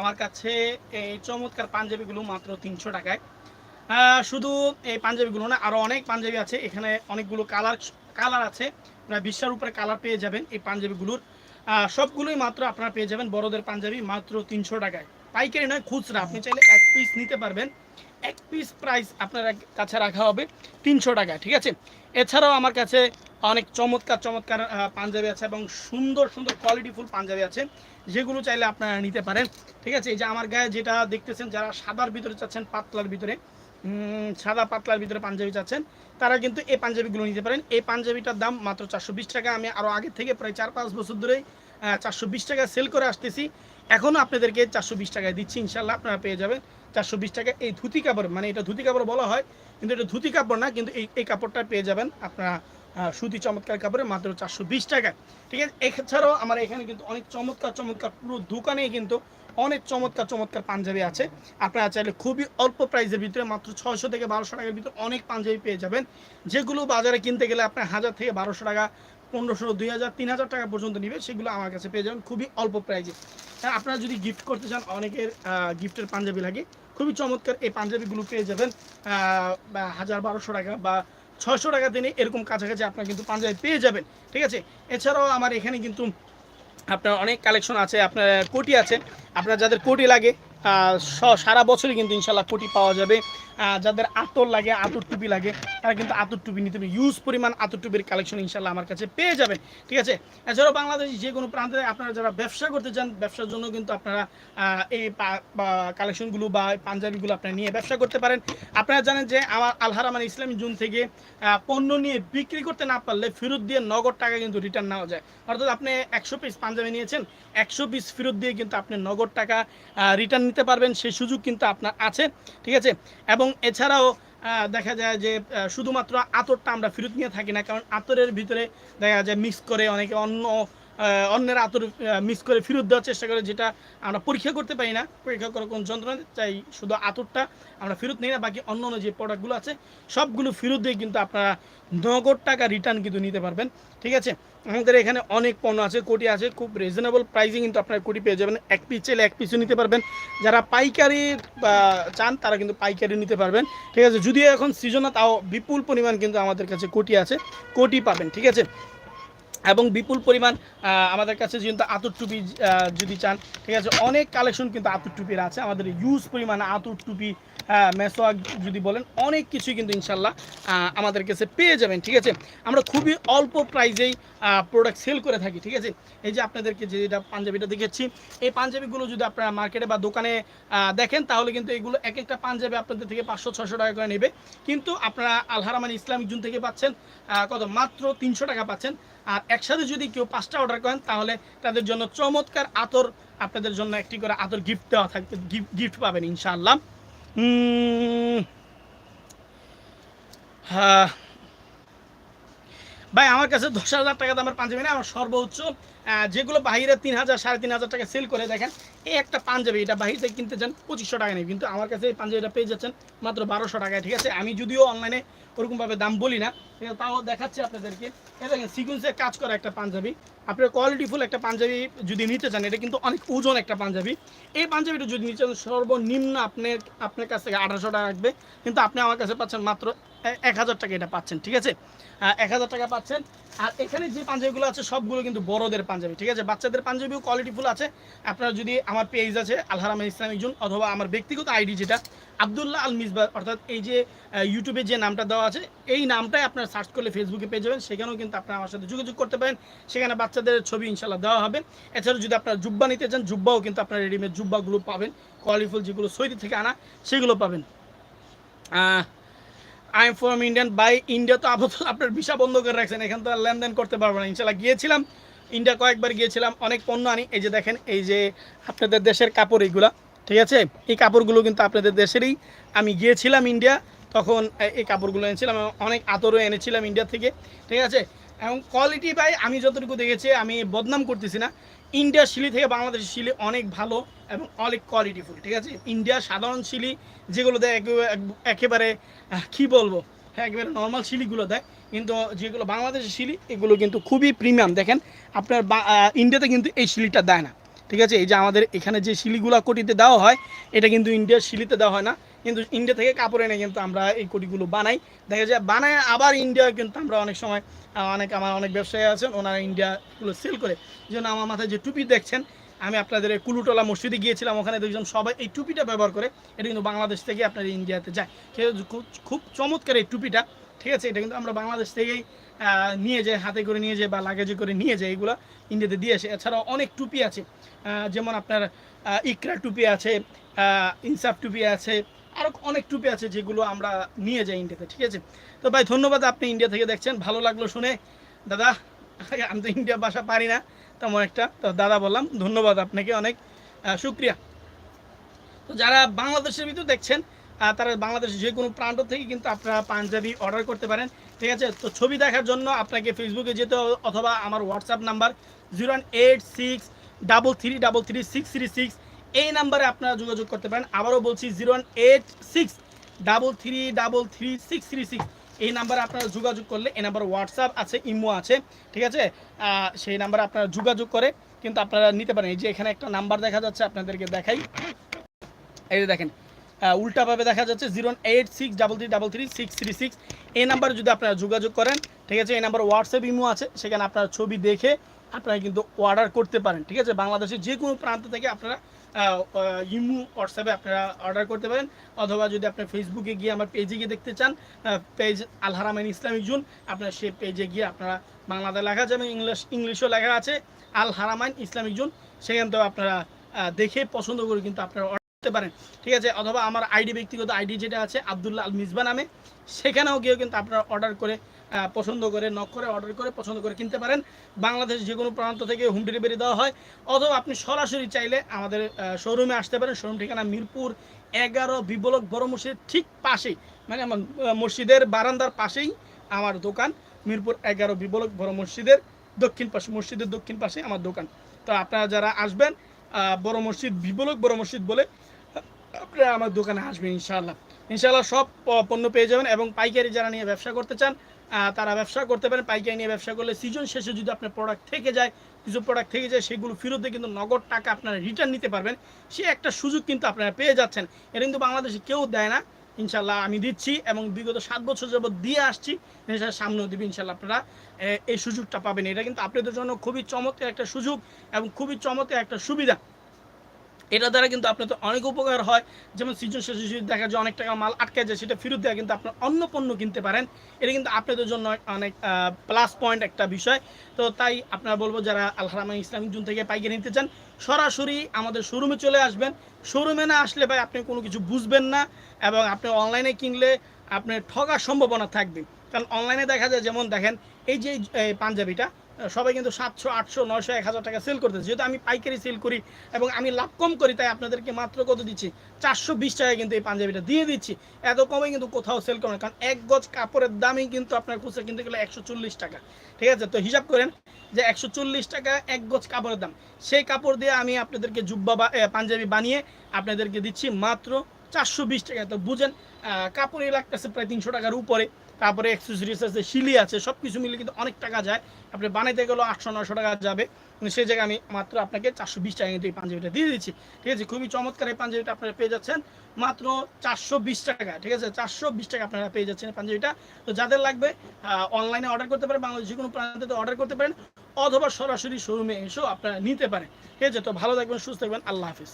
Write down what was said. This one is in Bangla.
আমার কাছে এই চমৎকার পাঞ্জাবিগুলো মাত্র তিনশো টাকায়। শুধু এই পাঞ্জাবিগুলো না আরও অনেক পাঞ্জাবি আছে। এখানে অনেকগুলো কালার কালার আছে। আপনারা বিশটার উপরে কালার পেয়ে যাবেন এই পাঞ্জাবিগুলোর। সবগুলোই মাত্র আপনারা পেয়ে যাবেন বড়দের পাঞ্জাবি মাত্র তিনশো টাকায়। পাইকারি নয়, খুচরা। আপনি চাইলে এক পিস নিতে পারবেন। এক পিস প্রাইস আপনার কাছে রাখা হবে তিনশো টাকা ঠিক আছে? এছাড়াও আমার কাছে অনেক চমৎকার চমৎকার পাঞ্জাবি আছে এবং সুন্দর সুন্দর কোয়ালিটিফুল পাঞ্জাবি আছে। যেগুলো চাইলে আপনারা নিতে পারেন। ঠিক আছে, এই যে আমার গায়ে যেটা দেখতেছেন, যারা সাদার ভিতরে চাচ্ছেন, পাতলার ভিতরে সাদা পাতলার ভিতরে পাঞ্জাবি চাচ্ছেন, তারা কিন্তু এই পাঞ্জাবিগুলো নিতে পারেন। এই পাঞ্জাবিটার দাম মাত্র চারশো বিশ টাকা। আমি আরও আগে থেকে প্রায় চার পাঁচ বছর ধরেই চারশো বিশ টাকা সেল করে আসতেছি। এখনও আপনাদেরকে চারশো বিশ টাকায় দিচ্ছি ইনশাল্লাহ আপনারা পেয়ে যাবেন। চারশো বিশ টাকা এই ধুতি কাপড় মানে এটা ধুতি কাপড় বলা হয়, কিন্তু এটা ধুতি কাপড় না, কিন্তু এই এই কাপড়টা পেয়ে যাবেন আপনারা সুতি চমৎকার কাপড়ে মাত্র চারশো বিশ টাকা ঠিক আছে? এছাড়াও আমার এখানে কিন্তু অনেক চমৎকার চমৎকার পুরো দোকানেই কিন্তু অনেক চমৎকার চমৎকার পাঞ্জাবি আছে। আপনারা চাইলে খুবই অল্প প্রাইসের ভিতরে মাত্র ছয়শো থেকে বারোশো টাকার ভিতরে অনেক পাঞ্জাবি পেয়ে যাবেন। যেগুলো বাজারে কিনতে গেলে আপনার হাজার থেকে বারোশো টাকা, পনেরোশো, দুই হাজার, তিন হাজার টাকা পর্যন্ত নিবে, সেগুলো আমার কাছে পেয়ে যাবেন খুবই অল্প প্রাইসে হ্যাঁ আপনারা যদি গিফট করতে চান, অনেকের গিফটের পাঞ্জাবি লাগে। খুবই চমৎকার এই পাঞ্জাবিগুলো পেয়ে যাবেন হাজার বারোশো টাকা বা ছয়শো টাকা দিনে এরকম কাছাকাছি আপনার কিন্তু পাঞ্জাবি পেয়ে যাবেন, ঠিক আছে? এছাড়াও আমার এখানে কিন্তু আপনার অনেক কালেকশন আছে, আপনার কোটি আছে। আপনার যাদের কোটি লাগে সারা বছরই কিন্তু ইনশাল্লাহ কোটি পাওয়া যাবে। যাদের আতর লাগে, আতর টুপি লাগে, তারা কিন্তু আতর টুপি নিতে ইউজ পরিমাণ আতর টুপির কালেকশন ইনশাল্লাহ আমার কাছে পেয়ে যাবেন ঠিক আছে? এছাড়াও বাংলাদেশ যে কোনো প্রান্তে আপনারা যারা ব্যবসা করতে চান, ব্যবসার জন্য কিন্তু আপনারা এই কালেকশনগুলো বা পাঞ্জাবিগুলো আপনারা নিয়ে ব্যবসা করতে পারেন। আপনারা জানেন যে আমার আলহারামান ইসলামী জুন থেকে পণ্য নিয়ে বিক্রি করতে না পারলে ফেরত দিয়ে নগদ টাকা কিন্তু রিটার্ন নেওয়া যায়। অর্থাৎ আপনি একশো পিস পাঞ্জাবি নিয়েছেন, একশো পিস ফেরত দিয়ে কিন্তু আপনি নগদ টাকা রিটার্ন নিতে পারবেন, সেই সুযোগ কিন্তু আপনার আছে, ঠিক আছে? এবং এছাড়াও দেখা যায় যে শুধুমাত্র আতরটা আমরা ফেরত নিয়ে থাকি না, কারণ আতরের ভিতরে দেখা যায় মিক্স করে অনেকে অন্য অন্যের আতর মিস করে ফেরত দেওয়ার চেষ্টা করে, যেটা আমরা পরীক্ষা করতে পারি না। পরীক্ষা করার কোন যন্ত্রণা চাই শুধু আতরটা আমরা ফেরত নিই না, বাকি অন্য অন্য যে প্রোডাক্টগুলো আছে, সবগুলো ফেরত দিয়ে কিন্তু আপনারা নগদ টাকা রিটার্ন কিন্তু নিতে পারবেন। ঠিক আছে? আমাদের এখানে অনেক পণ্য আছে, কোটি আছে, খুব রিজনেবল প্রাইসে কিন্তু আপনারা কোটি পেয়ে যাবেন। এক পিস চাইলে এক পিসও নিতে পারবেন। যারা পাইকারি চান, তারা কিন্তু পাইকারি নিতে পারবেন। ঠিক আছে? যদিও এখন সিজনে তাও বিপুল পরিমাণ কিন্তু আমাদের কাছে কোটি আছে, কোটি পাবেন। ঠিক আছে? এবং বিপুল পরিমাণ আমাদের কাছে কিন্তু আতর টুপি যদি চান, ঠিক আছে, অনেক কালেকশন কিন্তু আতর টুপির আছে। আমাদের ইউজ পরিমাণ আতর টুপি মেসোয়াক যদি বলেন, অনেক কিছুই কিন্তু ইনশাল্লাহ আমাদের কাছে পেয়ে যাবেন, ঠিক আছে? আমরা খুবই অল্প প্রাইজেই প্রোডাক্ট সেল করে থাকি, ঠিক আছে? এই যে আপনাদেরকে যে এটা পাঞ্জাবিটা দেখেছি, এই পাঞ্জাবিগুলো যদি আপনারা মার্কেটে বা দোকানে দেখেন, তাহলে কিন্তু এগুলো এক একটা পাঞ্জাবি আপনাদের থেকে পাঁচশো ছশো টাকা করে নেবে। কিন্তু আপনারা আলহারামান ইসলামিক জুন থেকে পাচ্ছেন কত? মাত্র তিনশো টাকা পাচ্ছেন। আর একসাথে যদি কেউ পাঁচটা অর্ডার করেন, তাহলে তাদের জন্য চমৎকার আতর আপনাদের জন্য একটি করে আতর গিফট দেওয়া থাকবে গিফট পাবেন ইনশাআল্লাহ। হ্যাঁ ভাই, আমার কাছে দশ হাজার টাকা দামের পাঞ্জাবি না, আমার সর্বোচ্চ। যেগুলো বাহিরে তিন হাজার, সাড়ে তিন হাজার টাকা সেল করে দেখেন, এই একটা পাঞ্জাবি, এটা বাহির থেকে কিনতে চান পঁচিশশো টাকা নেই কিন্তু আমার কাছে এই পাঞ্জাবিটা পেয়ে যাচ্ছেন মাত্র বারোশো টাকায়, ঠিক আছে? আমি যদিও অনলাইনে ওরকমভাবে দাম বলি না। তাও দেখাচ্ছি আপনাদেরকে। দেখেন সিকুয়েন্সের কাজ করা একটা পাঞ্জাবি। আপনার কোয়ালিটিফুল একটা পাঞ্জাবি যদি নিতে চান, এটা কিন্তু অনেক ওজন একটা পাঞ্জাবি। এই পাঞ্জাবিটা যদি নিতে চান, সর্বনিম্ন আপনি আপনার কাছ থেকে আঠারোশো টাকা রাখবে কিন্তু আপনি আমার কাছে পাচ্ছেন মাত্র এক হাজার টাকা এটা পাচ্ছেন, ঠিক আছে? এক হাজার টাকা পাচ্ছেন। আর এখানে যে পাঞ্জাবিগুলো আছে, সবগুলো কিন্তু বড়দের পাঞ্জাবি, ঠিক আছে? বাচ্চাদের পাঞ্জাবিও কোয়ালিটিফুল আছে। আপনারা যদি আমার পেজ আছে, আলহারাম ইসলাম জুন অথবা আমার ব্যক্তিগত আইডি যেটা, আবদুল্লাহ আল মিসবা অর্থাৎ এই যে ইউটিউবে যে নামটা দেওয়া আছে, এই নামটাই আপনারা সার্চ করলে ফেসবুকে পেয়ে যাবেন। সেখানেও কিন্তু আপনারা আমার সাথে যোগাযোগ করতে পারেন। সেখানে বাচ্চাদের ছবি ইনশাল্লাহ দেওয়া হবে। এছাড়াও যদি আপনারা জুব্বা নিতে চান, জুব্বাও কিন্তু আপনারা রেডিমেড জুব্বাগুলো পাবেন। কোয়ালিফুল যেগুলো সৌদি থেকে আনা, সেগুলো পাবেন। I from Indian by India তো আপাতত আপনার ভিসা বন্ধ করে রাখছেন। এখান তো আর লেনদেন করতে পারব না। ইনশাল্লাহ গিয়েছিলাম। ইন্ডিয়া কয়েকবার গিয়েছিলাম। অনেক পণ্য আনি। এই যে দেখেন, এই যে আপনাদের দেশের কাপড় এইগুলা, ঠিক আছে? এই কাপড়গুলো কিন্তু আপনাদের দেশেরই। আমি গিয়েছিলাম ইন্ডিয়া তখন এই কাপড়গুলো এনেছিলাম অনেক আতরও এনেছিলাম ইন্ডিয়া থেকে, ঠিক আছে? এবং কোয়ালিটি ভাই, আমি যতটুকু দেখেছি, আমি বদনাম করতেছি না। ইন্ডিয়ার শিলি থেকে বাংলাদেশের শিলি অনেক ভালো এবং অনেক কোয়ালিটিফুল ঠিক আছে? ইন্ডিয়ার সাধারণ শিলি যেগুলো দেয় একেবারে- কি বলব? হ্যাঁ একেবারে নর্মাল শিলিগুলো দেয়, কিন্তু যেগুলো বাংলাদেশের শিলি, এগুলো কিন্তু খুবই প্রিমিয়াম দেখেন, আপনার ইন্ডিয়াতে কিন্তু এই শিলিটা দেয় না, ঠিক আছে? এই যে আমাদের এখানে যে শিলিগুলা কোটিতে দেওয়া হয়, এটা কিন্তু ইন্ডিয়ার শিলিতে দেওয়া হয় না। কিন্তু ইন্ডিয়া থেকে কাপড় এনে কিন্তু আমরা এই কোটিগুলো বানাই। দেখা যায় বানায় আবার ইন্ডিয়া কিন্তু আমরা অনেক সময় অনেক আমার অনেক ব্যবসায়ী আছেন, ওনারা ইন্ডিয়াগুলো সেল করে। জন্য আমার মাথায় যে টুপি দেখছেন, আমি আপনাদের কুলুটলা মসজিদে গিয়েছিলাম, ওখানে দেখছিলাম সবাই এই টুপিটা ব্যবহার করে, এটা কিন্তু বাংলাদেশ থেকে আপনার ইন্ডিয়াতে যায়। সে খুব চমৎকার এই টুপিটা, ঠিক আছে? এটা কিন্তু আমরা বাংলাদেশ থেকেই নিয়ে যাই, হাতে করে নিয়ে যাই বা লাগেজে করে নিয়ে যাই, এগুলো ইন্ডিয়াতে দিয়ে আসে। এছাড়াও অনেক টুপি আছে যেমন আপনার ইকরা টুপি আছে ইনসাফ টুপি আছে আরও অনেক টুপি আছে যেগুলো আমরা নিয়ে যাই ইন্ডিয়াতে ঠিক আছে? তো ভাই, ধন্যবাদ আপনি ইন্ডিয়া থেকে দেখছেন। ভালো লাগল শুনে। দাদা, আমি তো ইন্ডিয়া ভাষা পারি না, তেমন একটা। তো দাদা বললাম, ধন্যবাদ আপনাকে অনেক। শুক্রিয়া। তো যারা বাংলাদেশের ভিতর দেখছেন তারা বাংলাদেশের যে কোনো প্রান্ত থেকে কিন্তু আপনারা পাঞ্জাবি অর্ডার করতে পারেন, ঠিক আছে? তো ছবি দেখার জন্য আপনাকে ফেসবুকে যেতে অথবা আমার WhatsApp number zero one eight six double three double three six three six এই নাম্বারে আপনারা যোগাযোগ করতে পারেন। আবারও বলছি, zero eight six double three double three six three six. এই নাম্বারে আপনারা যোগাযোগ করলে, এই নাম্বার হোয়াটসঅ্যাপ আছে, ইমো আছে, ঠিক আছে? সেই নাম্বারে আপনারা যোগাযোগ করে কিন্তু আপনারা নিতে পারেন। এই যে এখানে একটা নাম্বার দেখা যাচ্ছে, আপনাদেরকে দেখাই। এই যে দেখেন উল্টাভাবে দেখা যাচ্ছে, zero eight six double three double three six three six. এই নাম্বারে যদি আপনারা যোগাযোগ করেন, ঠিক আছে? এই নাম্বার হোয়াটসঅ্যাপ, ইমো আছে, সেখানে আপনারা ছবি দেখে আপনারা কিন্তু অর্ডার করতে পারেন, ঠিক আছে? বাংলাদেশের যে কোনো প্রান্ত থেকে আপনারা ইমো হোয়াটসঅ্যাপে আপনারা অর্ডার করতে পারেন। অথবা যদি আপনি ফেসবুকে গিয়ে আমার পেজে গিয়ে দেখতে চান পেজ আলহারামাইন ইসলামিক জুন, আপনার সেই পেজে গিয়ে আপনারা বাংলাতে লেখা আছে এবং ইংলিশ, ইংলিশও লেখা আছে, আল হারামাইন ইসলামিক জুন। সেখান থেকে আপনারা দেখে পছন্দ করে কিন্তু আপনারা করতে পারেন। ঠিক আছে? অথবা আমার আইডি, ব্যক্তিগত আইডি যেটা আছে, আবদুল্লাহ আল মিসবা নামে, সেখানেও গিয়েও কিন্তু আপনারা অর্ডার করে পছন্দ করে নক করে অর্ডার করে, পছন্দ করে কিনতে পারেন। বাংলাদেশ যে কোনো প্রান্ত থেকে হোম ডেলিভারি দেওয়া হয়। অথবা আপনি সরাসরি চাইলে আমাদের শোরুমে আসতে পারেন। শোরুম ঠিকানা মিরপুর এগারো বিবলক বড় মসজিদের ঠিক পাশেই মানে আমার মসজিদের বারান্দার পাশেই আমার দোকান। মিরপুর এগারো বিবলক বড় মসজিদের দক্ষিণ পাশে, মসজিদের দক্ষিণ পাশে আমার দোকান। তো আপনারা যারা আসবেন বড় মসজিদ বিবলক বড় মসজিদ বলে আপনারা আমার দোকানে আসবেন ইনশাআল্লাহ। ইনশাআল্লাহ সব পণ্য পেয়ে যাবেন এবং পাইকারি যারা নিয়ে ব্যবসা করতে চান তারা ব্যবসা করতে পারেন। পাইকারি নিয়ে ব্যবসা করলে সিজন শেষে যদি আপনার প্রোডাক্ট থেকে যায়, কিছু প্রোডাক্ট থেকে যায়, সেগুলো ফেরত দিয়ে কিন্তু নগদ টাকা আপনারা রিটার্ন নিতে পারবেন। সে একটা সুযোগ কিন্তু আপনারা পেয়ে যাচ্ছেন। এটা কিন্তু বাংলাদেশে কেউ দেয় না ইনশাল্লাহ আমি দিচ্ছি এবং বিগত সাত বছর যাবত দিয়ে আসছি। ইনশাল্লাহ সামনেও দিবি ইনশাল্লাহ আপনারা এই সুযোগটা পাবেন। এটা কিন্তু আপনাদের জন্য খুবই চমৎকার একটা সুযোগ এবং খুবই চমৎকার একটা সুবিধা। এটা দ্বারা কিন্তু আপনাদের অনেক উপকার হয়। যেমন সিজন শেষে যদি দেখা যায় অনেক টাকা মাল আটকে যায়, সেটা ফেরত দেওয়া কিন্তু আপনার অন্য পণ্য কিনতে পারেন। এটা কিন্তু আপনাদের জন্য অনেক প্লাস পয়েন্ট একটা বিষয়। তো তাই আপনারা বলব যারা আলহারামান ইসলামিক জুন থেকে পাইকারি নিতে চান, সরাসরি আমাদের শোরুমে চলে আসবেন। শোরুমে না আসলে ভাই আপনি কোনো কিছু বুঝবেন না এবং আপনি অনলাইনে কিনলে আপনার ঠকার সম্ভাবনা থাকবে। কারণ অনলাইনে দেখা যায়, যেমন দেখেন এই যে পাঞ্জাবিটা সবাই কিন্তু সাতশো, আটশো, নয়শো, এক হাজার টাকা সেল করতেছে যেহেতু আমি পাইকারি সেল করি এবং আমি লাভ কম করি, তাই আপনাদেরকে মাত্র কত দিচ্ছি? চারশো বিশ টাকায় কিন্তু এই পাঞ্জাবিটা দিয়ে দিচ্ছি। এত কমে কিন্তু কোথাও সেল করে না, কারণ এক গজ কাপড়ের দামই কিন্তু আপনার খুচরা কিনতে গেলে একশো চল্লিশ টাকা। ঠিক আছে? তো হিসাব করেন যে একশো চল্লিশ টাকা এক গজ কাপড়ের দাম। সেই কাপড় দিয়ে আমি আপনাদেরকে জুব্বা বা পাঞ্জাবি বানিয়ে আপনাদেরকে দিচ্ছি মাত্র চারশো বিশ টাকা তো বুঝেন কাপড়ই লাগতেছে প্রায় তিনশো টাকার উপরে। তারপরে অ্যাক্সেসরিজ আছে শিলি আছে সব কিছু মিলে কিন্তু অনেক টাকা যায়। আপনি বানাইতে গেলেও আটশো নশো টাকা যাবে। কিন্তু সেই জায়গায় আমি মাত্র আপনাকে চারশো বিশ টাকা কিন্তু এই পাঞ্জাবিটা দিয়ে দিচ্ছি। ঠিক আছে? খুবই চমৎকার এই পাঞ্জাবিটা আপনারা পেয়ে যাচ্ছেন। মাত্র চারশো বিশ টাকা, ঠিক আছে? চারশো বিশ টাকা আপনারা পেয়ে যাচ্ছেন এই পাঞ্জাবিটা। তো যাদের লাগবে অনলাইনে অর্ডার করতে পারেন, বাংলাদেশ যে কোনো প্রান্তে অর্ডার করতে পারেন, অথবা সরাসরি শোরুমে এসেও আপনারা নিতে পারেন। ঠিক আছে? তো ভালো থাকবেন, সুস্থ থাকবেন, আল্লাহ হাফিজ।